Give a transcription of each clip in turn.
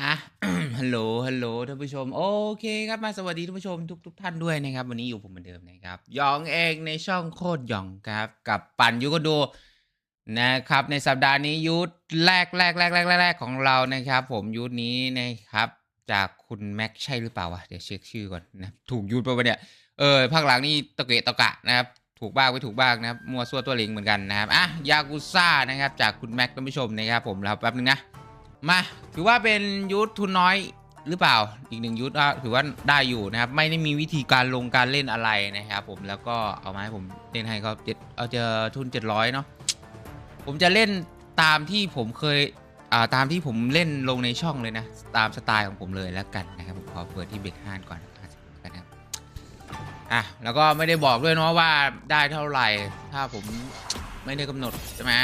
อะ ฮัลโหล ฮัลโหล ท่านผู้ชม โอเคครับ มาสวัสดีท่านผู้ชมทุกทุกท่านด้วยนะครับ วันนี้อยู่ผมเหมือนเดิมนะครับยองเองในช่องโคตรยองครับ กับปั่นยูกโดนะครับ ในสัปดาห์นี้ยุทธแรกแรกแรกแรกแรกแรกของเรานะครับ ผมยุทธนี้นะครับ จากคุณแม็กใช่หรือเปล่าวะ เดี๋ยวเช็คชื่อก่อนนะ ถูกยุทธไปะวะเนี่ย เออภาคหลังนี่ตะเกะตะกะนะครับ ถูกบ้างไม่ถูกบ้างนะครับ มัวซั่วตัวเหลิงเหมือนกันนะครับ อะ ยากุซ่านะครับ จากคุณแม็กท่านผู้ชมนะครับ ผมรับแป๊บนึงนะ มาถือว่าเป็นยุทธทุนน้อยหรือเปล่าอีกหนึ่งยุทธถือว่าได้อยู่นะครับ ไม่ได้มีวิธีการลงการเล่นอะไรนะครับ ผมแล้วก็เอามาให้ผมเล่นให้ก็เจ็ดเอาเจอทุน 700เนาะผมจะเล่นตามที่ผมเคยอ่าตามที่ผมเล่นลงในช่องเลยนะ ตามสไตล์ของผมเลยแล้วกันนะครับผมขอเปิดที่เบรกห้านก่อนนะครับอะแล้วก็ไม่ได้บอกด้วยเนาะว่าได้เท่าไหร่ ถ้าผมไม่ได้กำหนดใช่ไหม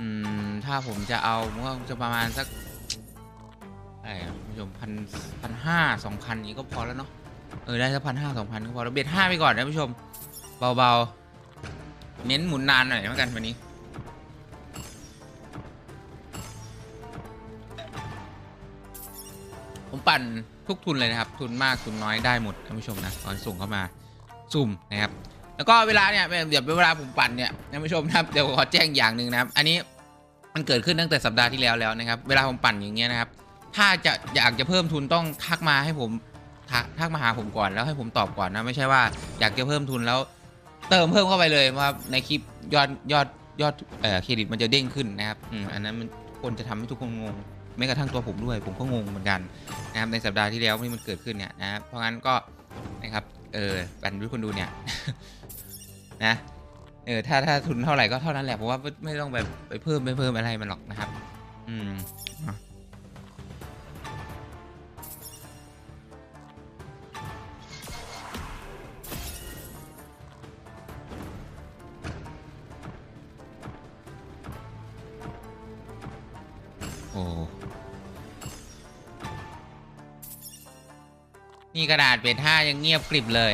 อืม ถ้าผมจะเอามันก็จะประมาณสักอะไรอะคุณผู้ชมพันพันห้าสองพันนี้ก็พอแล้วเนาะเออได้สักพันห้าสองพันก็พอแล้วเบ็ดห้าไปก่อนนะผู้ชม เบาๆ เน้นหมุนนานหน่อยแล้วกันวันนี้ผมปั่นทุกทุนเลยนะครับ ทุนมากทุนน้อยได้หมดท่านผู้ชมนะตอนส่งเข้ามาสุ่มนะครับ แล้วก็เวลาเนี่ยเดี๋ยวเวลาผมปั่นเนี่ยท่านผู้ชมนะครับเดี๋ยวขอแจ้งอย่างหนึ่งนะครับ อันนี้ มันเกิดขึ้นตั้งแต่สัปดาห์ที่แล้วแล้วนะครับ เวลาผมปั่นอย่างเงี้ยนะครับ ถ้าจะอยากจะเพิ่มทุนต้องทักมาให้ผมทักทักมาหาผมก่อนแล้วให้ผมตอบก่อนนะไม่ใช่ว่าอยากจะเพิ่มทุนแล้ว เติมเพิ่มเข้าไปเลยว่าในคลิปยอดยอดยอดเอ่อเครดิตมันจะเด้งขึ้นนะครับอืมอันนั้นมันคนจะทำให้ทุกคนงงไม่กระทั่งตัวผมด้วย ผมก็งงเหมือนกันนะครับในสัปดาห์ที่แล้วที่มันเกิดขึ้นเนี่ยนะครับเพราะงั้นก็นะครับเออปันด้วยคนดูเนี่ยนะ ออถ้าถ้าทุนเท่าไหร่ก็เท่านั้นแหละเพราะว่าไม่ต้องแบบไปเพิ่มไปเพิ่มอะไรมันหรอกนะครับ อืมโอ้นี่กระดาษเป็นห้ายังเงียบกริบเลย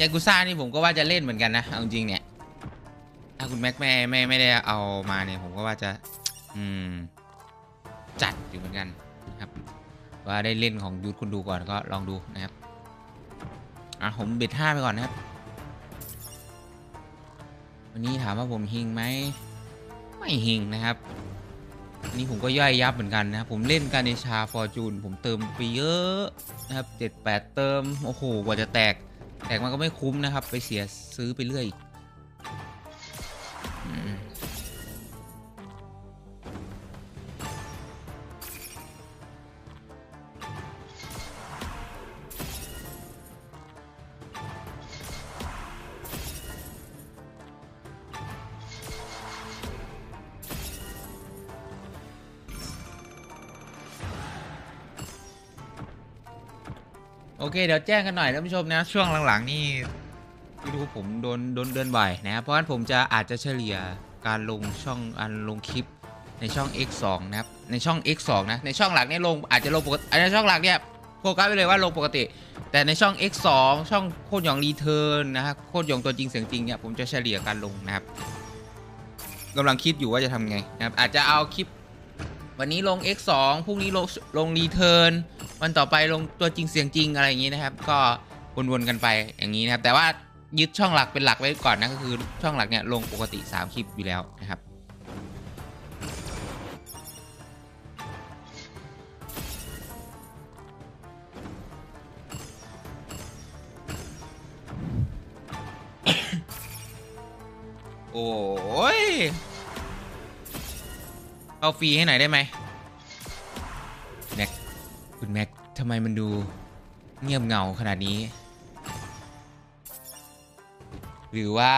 ยากุซ่านี่ผมก็ว่าจะเล่นเหมือนกันนะเอาจริงเนี่ย ถ้าคุณแม็กไม่ไม่ไม่ได้เอามาเนี่ยผมก็ว่าจะ อืม จัดอยู่เหมือนกันนะครับ ว่าได้เล่นของยูทคุณดูก่อนก็ลองดูนะครับอะผมเบ็ดห้าไปก่อนนะครับ วันนี้ถามว่าผมฮิงไหมไม่ฮิงนะครับวันนี้ผมก็ย่อยยับเหมือนกันนะครับผมเล่นการเนชาฟอร์จูนผมเติมไปเยอะนะครับเจ็ดแปดเติม โอ้โหกว่าจะแตก แตกมันก็ไม่คุ้มนะครับ ไปเสียซื้อไปเรื่อยอีก โอเค เดี๋ยวแจ้งกันหน่อยท่านผู้ชมนะ ช่วงหลังๆนี่ไม่รู้ผมโดนโดนเดินบ่อยนะครับเพราะฉะนั้นผมจะอาจจะเฉลี่ยการลงช่องอันลงคลิปในช่อง X2 นะครับ ในช่อง X2 นะ ในช่องหลักเนี่ยลงอาจจะลงปกติในช่องหลักเนี่ยโฟกัสไปเลยว่าลงปกติ แต่ในช่อง X2 ช่องโคตรหยองรีเทิร์นนะครับโคตรหยองตัวจริงเสียงจริงเนี่ยผมจะเฉลี่ยการลงนะครับกำลังคิดอยู่ว่าจะทำไงนะครับอาจจะเอาคลิป วันนี้ลง X2 พรุ่งนี้ลงลงรีเทิร์นวันต่อไปลงตัวจริงเสียงจริงอะไรอย่างนี้นะครับ ก็วนๆกันไปอย่างนี้นะครับ แต่ว่ายึดช่องหลักเป็นหลักไว้ก่อนนะก็คือช่องหลักเนี่ยลงปกติ 3 คลิปอยู่แล้วนะครับโอ้ย เอาฟรีให้หน่อยได้ไหมแม็กคุณแม็กทำไมมันดูเงียบเหงาขนาดนี้ หรือว่า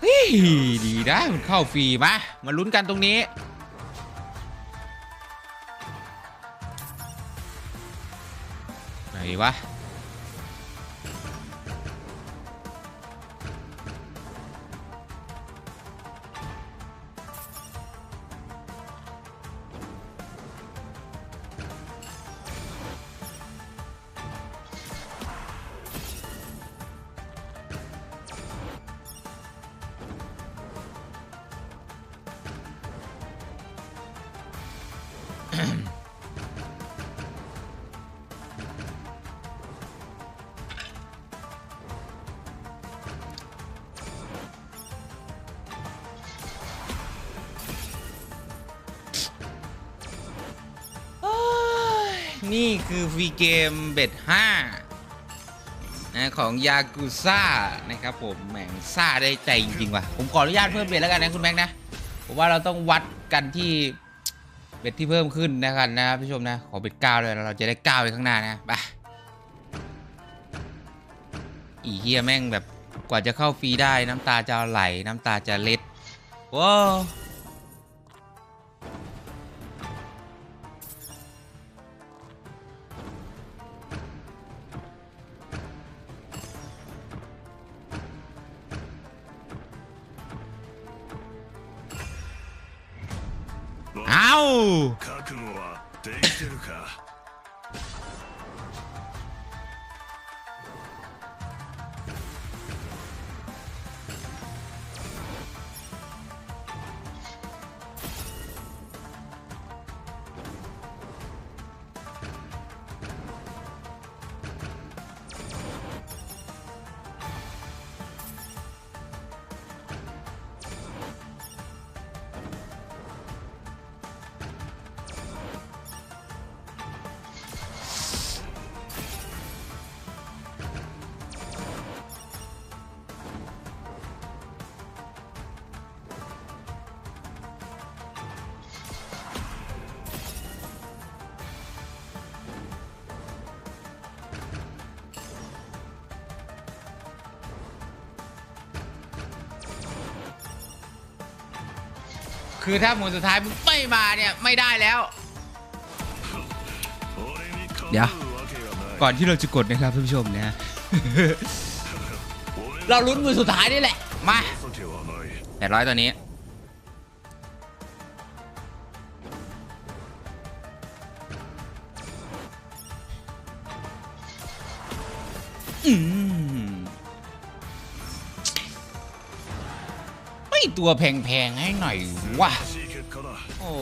เฮ้ยดีนะมันเข้าฟรีมามาลุ้นกันตรงนี้ไหนวะ นี่คือฟรีเกมเบ็ด5นะของยากุซ่านะครับผมแหม่งซ่าได้ใจจริงๆว่ะผมขออนุญาตเพิ่มเบ็ดแล้วกันนะคุณแม็กนะผมว่าเราต้องวัดกันที่ เบ็ดที่เพิ่มขึ้นนะครับนะผู้ชมนะขอเบ็ดเก้าเลยแล้วเราจะได้เก้าไปข้างหน้านะไปอีเฮียแม่งแบบกว่าจะเข้าฟรีได้น้ำตาจะไหลน้ำตาจะเล็ดว้าว Ooh. คือถ้าหมุนสุดท้ายไม่มาเนี่ยไม่ได้แล้ว เดี๋ยว ก่อนที่เราจะกดนะครับท่านผู้ชมนะ เราลุ้นมือสุดท้ายนี่แหละ มาแปดร้อยตัวนี้ ตัวแพงๆให้หน่อยวะโอ้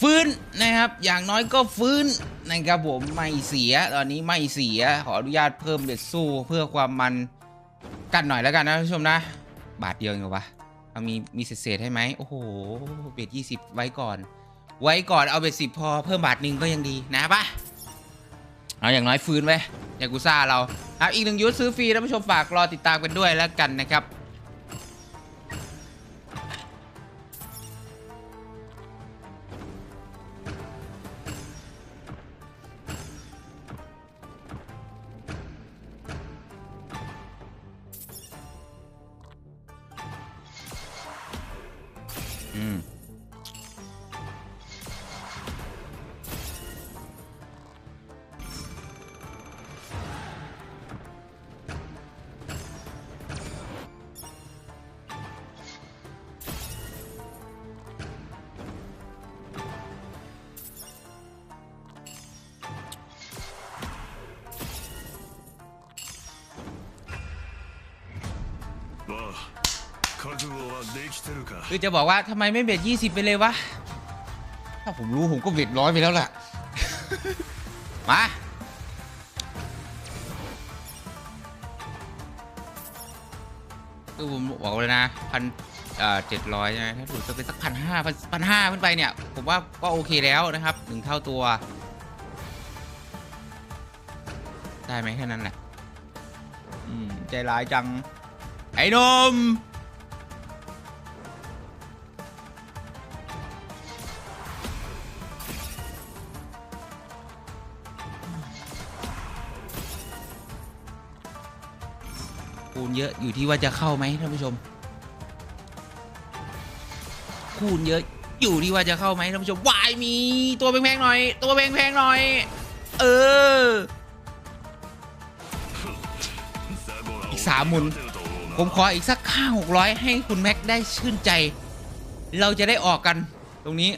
ฟื้นนะครับ อย่างน้อยก็ฟื้นนะครับผมไม่เสียตอนนี้ไม่เสียขออนุญาตเพิ่มเด็ดสู้เพื่อความมันกันหน่อยแล้วกันนะท่านผู้ชมนะ บาทเดียวเหรอวะเอามีมีเศษให้ไหมโอ้โหเบ็ดยี่สิบไว้ก่อน ไว้ก่อนเอาเบ็ดสิบพอเพิ่มบาทหนึ่งก็ยังดีนะปะเอาอย่างน้อยฟื้นไว้ยากุซ่าเราครับอีกหนึ่งยุทธซื้อฟรีท่านผู้ชมฝากรอติดตามกันด้วยแล้วกันนะครับ คือจะบอกว่าทำไมไม่เบ็ดยี่สิบไปเลยวะ ถ้าผมรู้ผมก็เบ็ดร้อยไปแล้วล่ะ มา คือผมบอกเลยนะพันเอ่อเจ็ดร้อยใช่ไหมถ้าถูกจะเป็นสักพันห้าพันห้าขึ้นไปเนี่ย ผมว่าก็โอเคแล้วนะครับหนึ่งเท่าตัว ได้ไหมแค่นั้นแหละอืมใจร้ายจัง ไอ้นม ปูนเยอะอยู่ที่ว่าจะเข้าไหมท่านผู้ชม คูณเยอะอยู่ที่ว่าจะเข้าไหมท่านผู้ชมวายมีตัวแพงๆหน่อย ตัวแพงๆหน่อย เออ อีกสามหมุน ผมขออีกสักข้าหกร้อยให้คุณแม็กได้ชื่นใจ เราจะได้ออกกันตรงนี้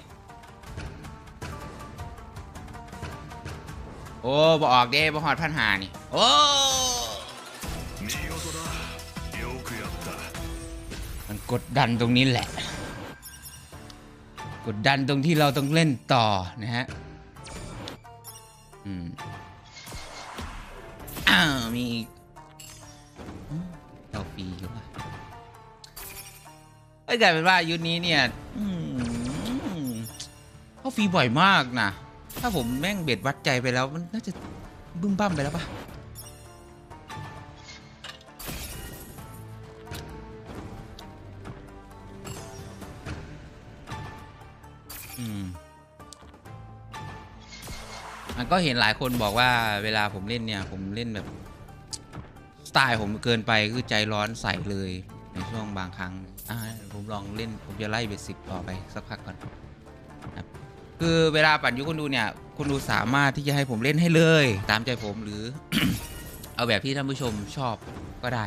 โอ้บออกเด้บอหอดพันหานี่ โอ้ กดดันตรงนี้แหละ กดดันตรงที่เราต้องเล่นต่อนะฮะอืมอ้าวมีอีกอืมเราฟีอยู่ว่ะไอ้ยกลายเป็นว่ายุคนี้เนี่ยอืมเขาฟรีบ่อยมากนะ ถ้าผมแม่งเบ็ดวัดใจไปแล้ว มันน่าจะบึ้มบ้ามไปแล้วปะ ก็เห็นหลายคนบอกว่าเวลาผมเล่นเนี่ย ผมเล่นแบบสไตล์ผมเกินไปคือใจร้อนใส่เลยในช่วงบางครั้งผมลองเล่นผมจะไล่เบสิกต่อไปสักพักก่อนครับคือเวลาปั่นยุคนดูเนี่ยคุณดูสามารถที่จะให้ผมเล่นให้เลย ตามใจผมหรือ เอาแบบที่ท่านผู้ชมชอบก็ได้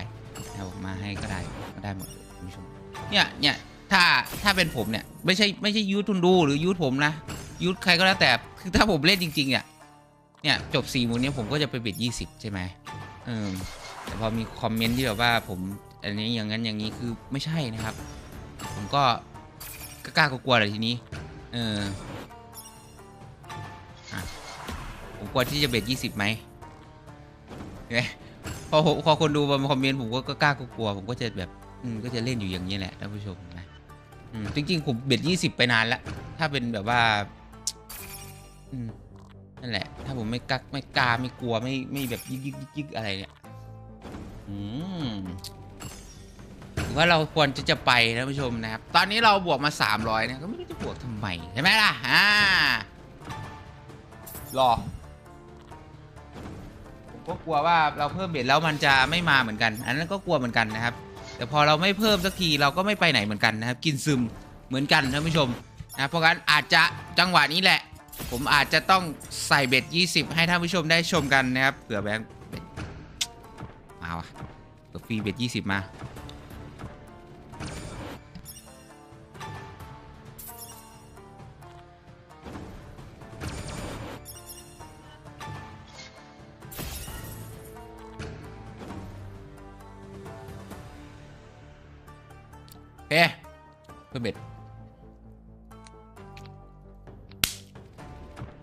เอามาให้ก็ได้ก็ได้หมดท่านผู้ชมเนี่ยเนี่ยถ้าถ้าเป็นผมเนี่ยไม่ใช่ไม่ใช่ยูททุนดูหรือยูทผมนะยูทใครก็แล้วแต่คือถ้าผมเล่นจริงๆเนี่ย เนี่ยจบสี่มูลเนี่ยผมก็จะไปเบ็ดยี่สิบใช่ไหมเออแต่พอมีคอมเมนต์ที่แบบว่าผมอันนี้อย่างนั้นอย่างนี้คือไม่ใช่นะครับ ผมก็กกล้ากลัวๆเลยทีนี้เออผมกลัวที่จะเบ็ดยี่สิบไหมเห็นไหมพอพอคนดูมาคอมเมนต์ผมก็กกล้ากลัวผมก็จะแบบอืมก็จะเล่นอยู่อย่างนี้แหละท่านผู้ชมนะอืมจริงๆผมเบ็ดยี่สิบไปนานแล้วถ้าเป็นแบบว่า อืม นั่นแหละ ถ้าผมไม่กักไม่กล้าไม่กลัวไม่ไม่แบบยึกยึกยึกยึกอะไรเนี่ย อืมถือว่าเราควรจะจะไปนะท่านผู้ชมนะครับ ตอนนี้เราบวกมาสามร้อยนะก็ไม่รู้จะบวกทำไมใช่ไหมล่ะอ่ารอผมก็กลัวว่าเราเพิ่มเบ็ดแล้วมันจะไม่มาเหมือนกัน อันนั้นก็กลัวเหมือนกันนะครับ แต่พอเราไม่เพิ่มสักทีเราก็ไม่ไปไหนเหมือนกันนะครับ กินซึมเหมือนกันท่านผู้ชมนะเพราะงั้นอาจจะจังหวะนี้แหละ ผมอาจจะต้องใส่เบ็ด 20 ให้ท่านผู้ชมได้ชมกันนะครับเผื่อแบงค์เบ็ดมาว่ะตัวฟรีเบ็ด 20 มา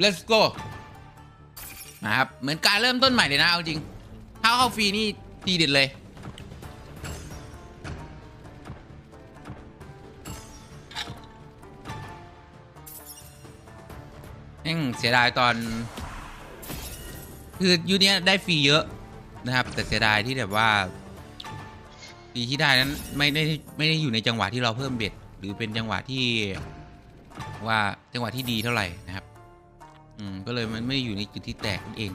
let's go นะครับ เหมือนการเริ่มต้นใหม่เลยนะ เอาจริงถ้าเข้าฟรีนี่ทีเด็ดเลยแม่งเสียดายตอน คือยูเนี้ยได้ฟรีเยอะนะครับ แต่เสียดายที่แบบว่าฟรีที่ได้นั้นไม่ได้ไม่ได้อยู่ในจังหวะที่เราเพิ่มเบ็ด หรือเป็นจังหวะที่ว่าจังหวะที่ดีเท่าไหร่นะครับ อืม ก็เลยมันไม่อยู่ในจุดที่แตกนั่นเอง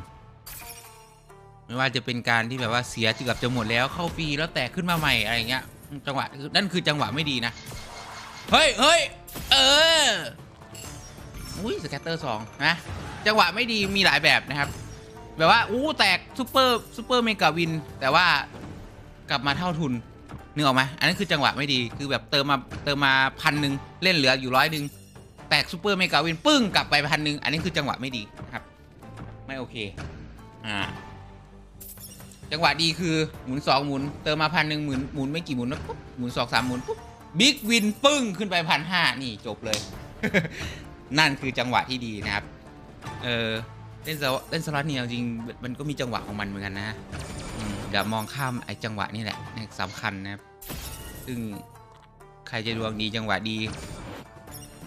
ไม่ว่าจะเป็นการที่แบบว่าเสียเกือบจะหมดแล้วเข้าฟรีแล้วแตกขึ้นมาใหม่อะไรเงี้ย จังหวะนั่นคือจังหวะไม่ดีนะ เฮ้ยเฮ้ยเออ อุ้ยสแกตเตอร์สองนะ จังหวะไม่ดีมีหลายแบบนะครับ แบบว่าอู้แตกซูเปอร์ซูเปอร์เมกาวิน แต่ว่ากลับมาเท่าทุนนึกออกไหมอันนั้นคือจังหวะไม่ดี คือแบบเติมมาเติมมาพันหนึ่งเล่นเหลืออยู่ร้อยหนึ่ง แตกซูเปอร์เมกาวินปึ้งกลับไปพันหนึ่งอันนี้คือจังหวะไม่ดีนะครับ ไม่โอเคอ่าจังหวะดีคือหมุนสองหมุนเติมมาพันหนึ่งหมุนหมุนไม่กี่หมุนแล้วปุ๊บหมุนสองสามหมุนปุ๊บบิ๊กวินปึ้งขึ้นไปพันห้านี่จบเลย นั่นคือจังหวะที่ดีนะครับ เออเล่นสล็อตเล่นสล็อตเนี่ยจริงมันก็มีจังหวะของมันเหมือนกันนะอืมอย่ามองข้ามไอ้จังหวะนี่แหละสำคัญนะครับ ซึ่งใครจะดวงดีจังหวะดี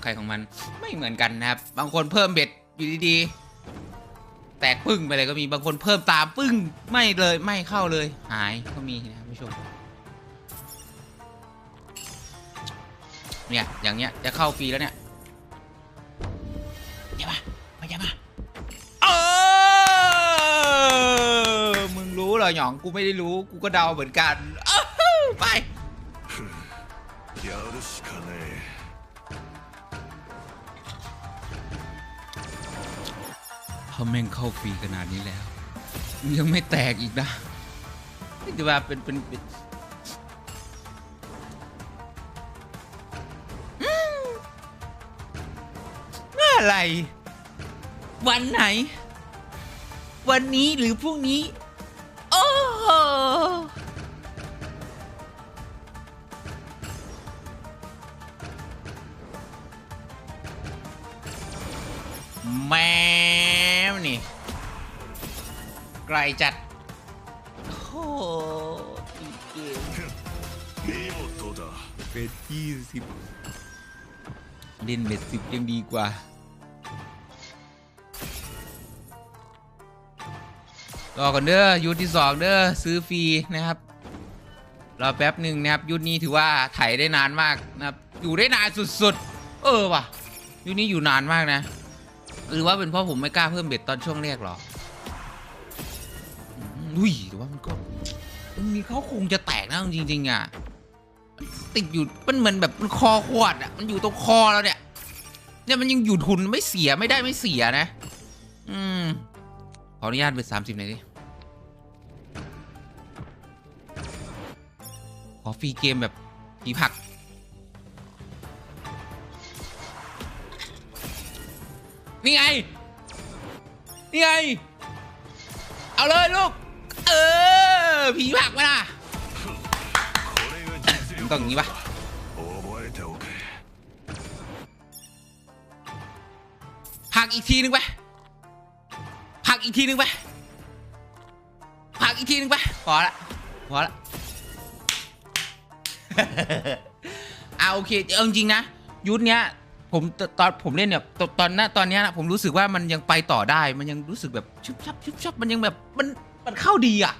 ใครของมันไม่เหมือนกันนะครับ บางคนเพิ่มเบ็ดอยู่ดีๆ แตกปึ้งไปเลยก็มีบางคนเพิ่มตามปึ้งไม่เลยไม่เข้าเลย หายก็มีนะครับผู้ชม เนี่ยอย่างเงี้ยจะเข้าฟรีแล้วเนี่ยอย่ามามาอย่ามาเออมึงรู้เหรอหยองกูไม่ได้รู้กูก็เดาเหมือนกันอ้าวไป やるしかねえ าแม่งเข้าฟรีขนาดนี้แล้ว ยังไม่แตกอีกนะนี่จะว่าเป็นเป็นเป็นอะไร วันไหน วันนี้หรือพรุ่งนี้ โอ้โหแมว นี่ ไกลจัดโอ้อีเกมเป็นยี่สิบเล่นเบ็สิบยังดีกว่าต่อก่อนเด้อยุทธที่สองเด้อซื้อฟรีนะครับรอแป๊บหนึ่งนะครับ ยุทธนี้ถือว่าไถ่ได้นานมากนะครับอยู่ได้นานสุดๆ เออว่ะ ยุทธนี้อยู่นานมากนะ หรือว่าเป็นเพราะผมไม่กล้าเพิ่มเบ็ดตอนช่วงแรกหรออุ้ยแต่ว่ามันก็มันมีเขาคงจะแตกนะจริงๆอะติดอยู่มันเหมือนแบบมันคอขวดอะมันอยู่ตรงคอแล้วเนี่ย เนี่ยมันยังอยู่ทุนไม่เสียไม่ได้ไม่เสียนะ อืมขออนุญาตเป็นสามสิบหน่อยดิขอฟรีเกมแบบผีผัก นี่ไง นี่ไง เอาเลยลูก เออ ผีผักมาล่ะต้องอย่างนี้ปะผักอีกทีนึงไปผักอีกทีนึงไปผักอีกทีนึงไปพอละพอละเอาโอเคเอาจริงนะ ยุทธเนี้ย ผมตอนผมเล่นเนี่ยตตอนหน้าตอนเนี้ยนะผมรู้สึกว่ามันยังไปต่อได้ มันยังรู้สึกแบบชุบชับชุบชับมันยังแบบมันมันเข้าดีอะ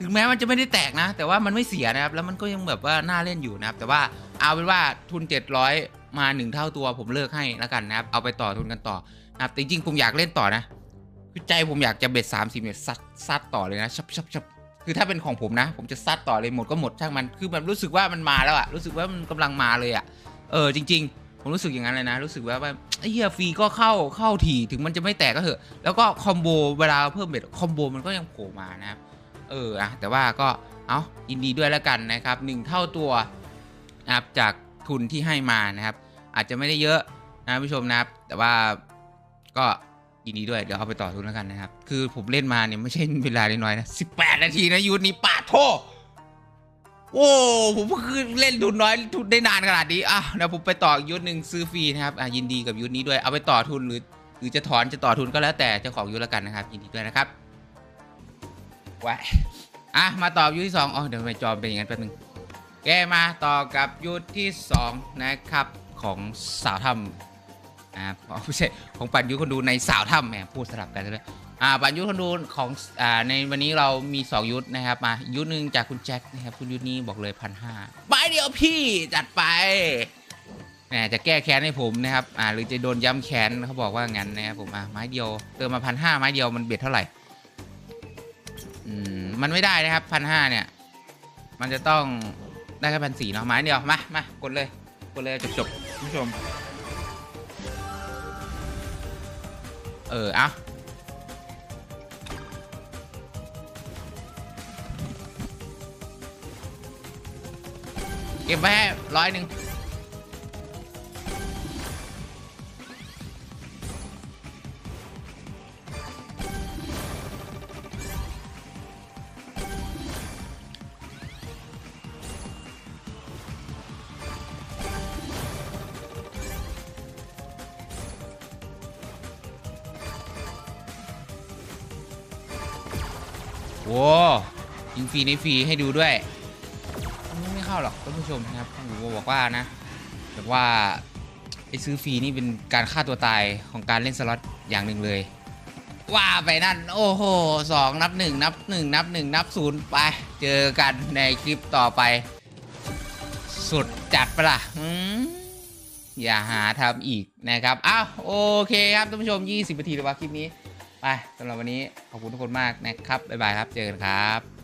ถึงแม้มันจะไม่ได้แตกนะ แต่ว่ามันไม่เสียนะครับ แล้วมันก็ยังแบบว่าน่าเล่นอยู่นะครับ แต่ว่าเอาเป็นว่าทุน 700 มาหนึ่งเท่าตัวผมเลิกให้แล้วกันนะครับ เอาไปต่อทุนกันต่อนะครับแต่จริงๆผมอยากเล่นต่อนะ คือใจผมอยากจะเบ็ดสามสิบเนี่ยซัดซัดต่อเลยนะชับชับชับคือถ้าเป็นของผมนะ ผมจะซัดต่อเลยหมดก็หมดช่างมัน คือแบบรู้สึกว่ามันมาแล้วอะรู้สึกว่ามันกำลังมาเลยอะเออจริง ๆ ผมรู้สึกอย่างนั้นเลยนะ รู้สึกว่าว่าไอ้เฮียฟรีก็เข้าเข้าทีถึงมันจะไม่แตกก็เถอะ แล้วก็คอมโบเวลาเพิ่มเบ็ดคอมโบมันก็ยังโผล่มานะครับ เอออะแต่ว่าก็เอายินดีด้วยแล้วกันนะครับหนึ่งเท่าตัวนะครับจากทุนที่ให้มานะครับ อาจจะไม่ได้เยอะนะผู้ชมนะครับ แต่ว่าก็ยินดีด้วยเดี๋ยวเอาไปต่อทุนแล้วกันนะครับ คือผมเล่นมาเนี่ยไม่ใช่เวลาน้อยๆนะ18 นาทีนะยูทนี้ปาดโท โอ้ผมก็คือเล่นทุนน้อยทุนได้นานขนาดนี้อะเดี๋ยวผมไปต่อยุทธหนึ่งซื้อฟรีนะครับอะยินดีกับยุทธนี้ด้วยเอาไปต่อทุนหรือหรือจะถอนจะต่อทุนก็แล้วแต่เจ้าของยุทธแล้วกันนะครับ ยินดีด้วยนะครับไว้อะมาต่อยุทธที่สองอ๋อเดี๋ยวไปจอมเป็นอย่างนั้นแป๊บนึงแกมาต่อกับยุทธที่สองนะครับของสาวถ้ำอ่าอ๋อไม่ใช่ของปัญยุทธคนดูในสาวถ้ำแหมพูดสลับกันเลย อ่าปัญยุทธคนดูของอ่าในวันนี้เรามี 2 ยุทธนะครับมายุทธหนึ่งจากคุณแจ็คนะครับคุณยุทธนี้บอกเลยพันห้าใบเดียวพี่จัดไปแหมจะแก้แค้นให้ผมนะครับอ่าหรือจะโดนย้ำแค้นเขาบอกว่างั้นนะครับผมอะไม้เดียวเติมมาพันห้าไม้เดียวมันเบ็ดเท่าไหร่อืมมันไม่ได้นะครับพันห้าเนี่ย มันจะต้องได้แค่พันสี่เนาะไม้เดียวมามากดเลยกดเลยจบจบผู้ชม เออเอา เก็บไว้ให้ร้อยหนึ่งโว้ยิงฟรีในฟรีให้ดูด้วย เข้าหรอกท่านผู้ชมนะครับผมบอกว่านะแบบว่าไอ้ซื้อฟรีนี่เป็นการฆ่าตัวตายของการเล่นสล็อตอย่างหนึ่งเลย ว่าไปนั่น โอ้โหสองนับหนึ่งนับหนึ่งนับหนึ่งนับศูนย์ไป เจอกันในคลิปต่อไป สุดจัดปะล่ะอืมอย่าหาทำอีกนะครับอ้าวโอเคครับท่านผู้ชม 20นาทีเลยว่าคลิปนี้ ไปสำหรับวันนี้ขอบคุณทุกคนมากนะครับ บ๊ายบายครับ เจอกันครับ